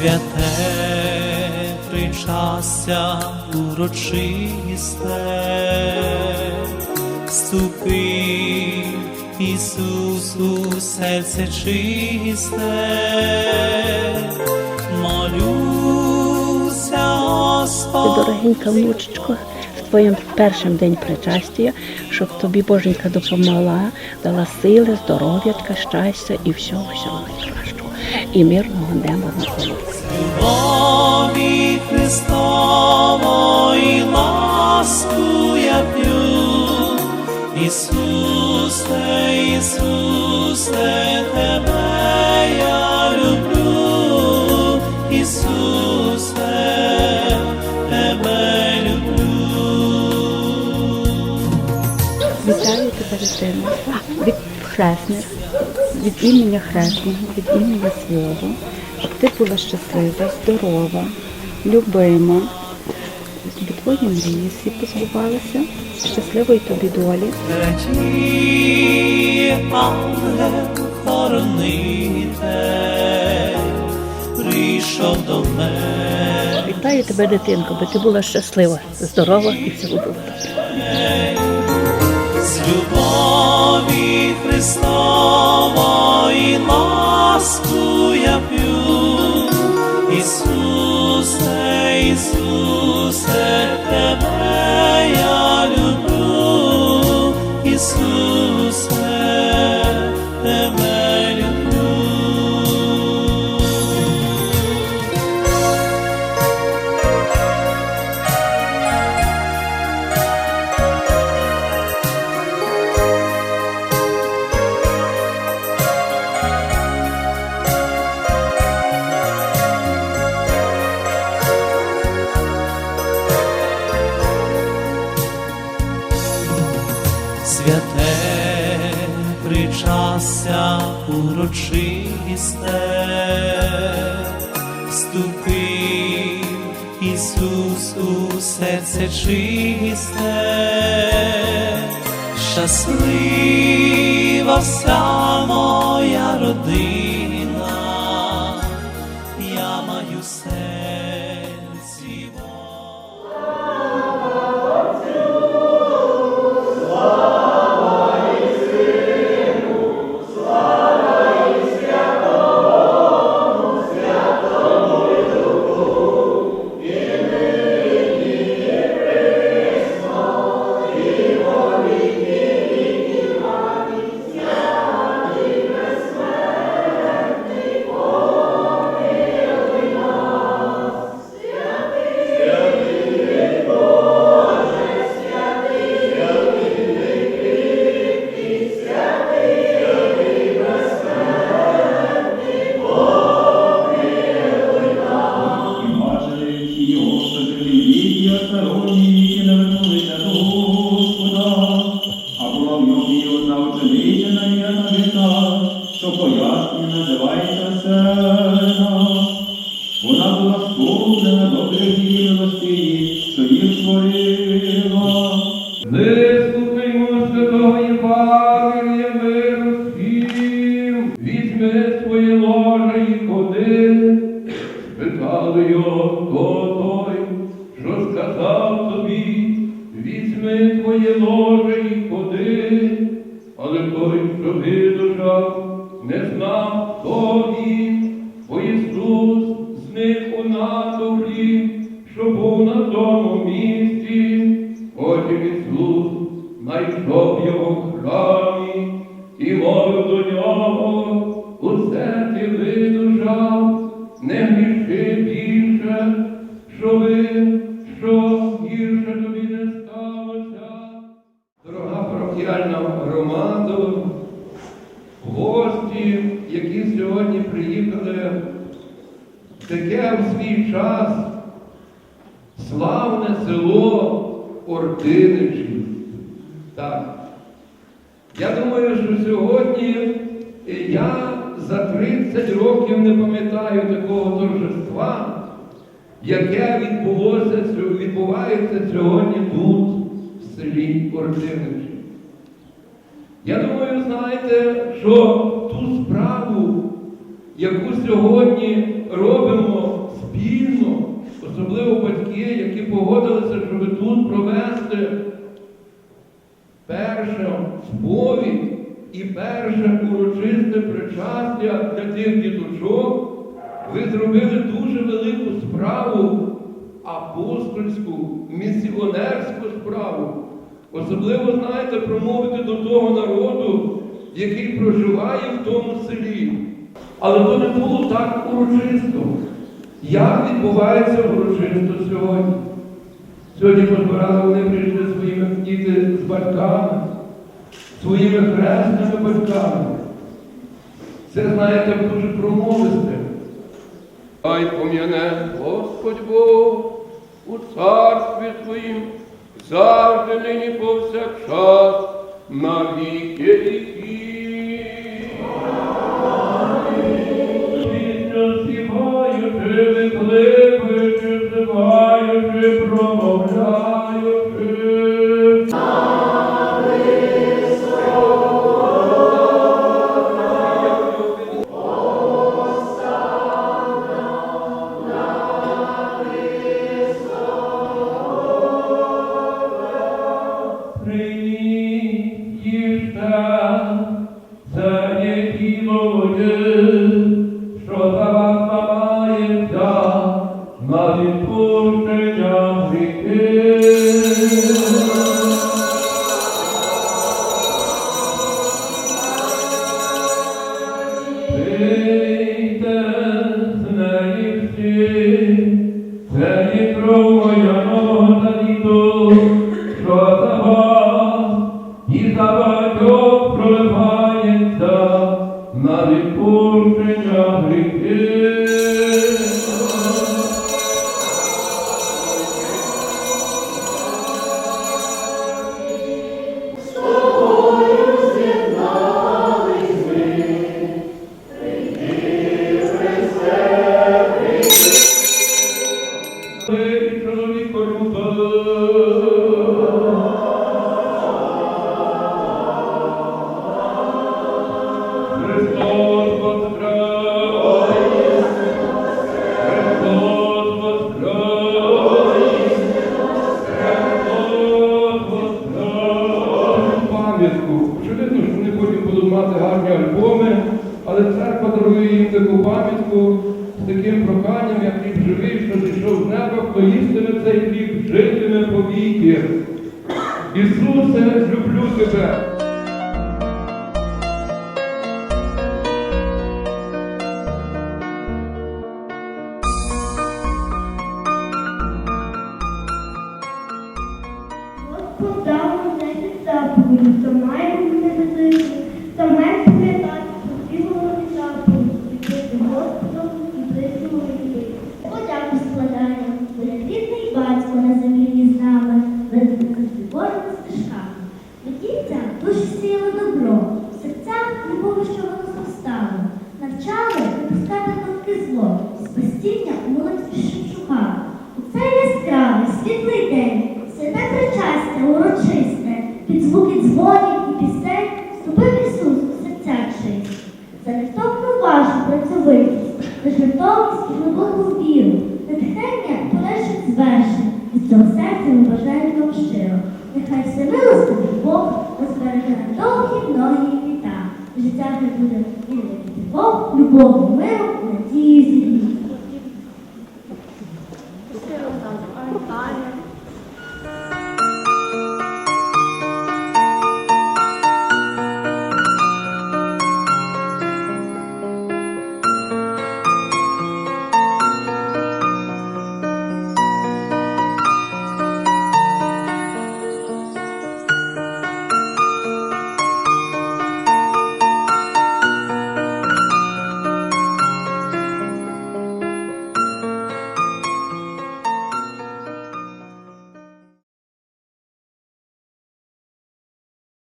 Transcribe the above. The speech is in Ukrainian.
святе причастя урочисте, вступи, Ісус, у серце чисте, молюся, Господь. Дорогенька внучечко, з твоїм першим день причастя, щоб тобі Боженька допомогла, дала сили, здоров'ячка, щастя і всього, всього найкращого. І мирного неба на. Любові Христової ласку я п'ю, Ісусе, Ісусе, Тебе я люблю, Ісусе, Тебе люблю. Вітаю тебе, дитино, від хресних, від імені хресного, від імені свого, щоб ти була щаслива, здорова, любима, щоб твої мрії всі позбувалися, щасливої тобі долі. Прийшов до мене. Вітаю тебе, дитинко, би ти була щаслива, здорова і було добре. З любові Христової ласку я п'ю, Ісусе, Ісусе, Тебе я люблю, Ісусе, урочисте, вступи, Ісус, у серце чисте, щаслива вся моя родина, He візьми твоє і ходи. Але той, що видужав, не знав, хто бо Ісус з них у натовпі, що був на тому місці. Потім Ісус знайшов його в храмі і мовив до нього, усе ти видужав, не гріши більше, що громада, гості, які сьогодні приїхали, таке в свій час славне село Ординичі. Так. Я думаю, що сьогодні я за 30 років не пам'ятаю такого торжества, яке відбулося, відбувається сьогодні тут, в селі Ординичі. Я думаю, знаєте, що ту справу, яку сьогодні робимо спільно, особливо батьки, які погодилися, щоб тут провести перше сповідь і перше урочисте причастя для тих діточок, ви зробили дуже велику справу, апостольську, місіонерську справу. Особливо, знаєте, промовити до того народу, який проживає в тому селі. Але то не було так урочисто. Як відбувається урочисто сьогодні? Сьогодні позбирали вони прийшли своїми діти з батьками, своїми хресними батьками. Це, знаєте, дуже промовисте. Хай пом'яне Господь Бог у царстві Твоїм, завжди нині повсякчас, на віки віки. Хто їстиме цей хліб, житиме повіки. Ісусе, люблю тебе. Господь дав нам жертовність і глибоку віру, натхнення полегших звершень, від цього серця ми бажаємо вам щиро. Нехай все милостивий Бог розбереже на довгі ноги літа. Життя не буде Бог, любов, миру, надії зі.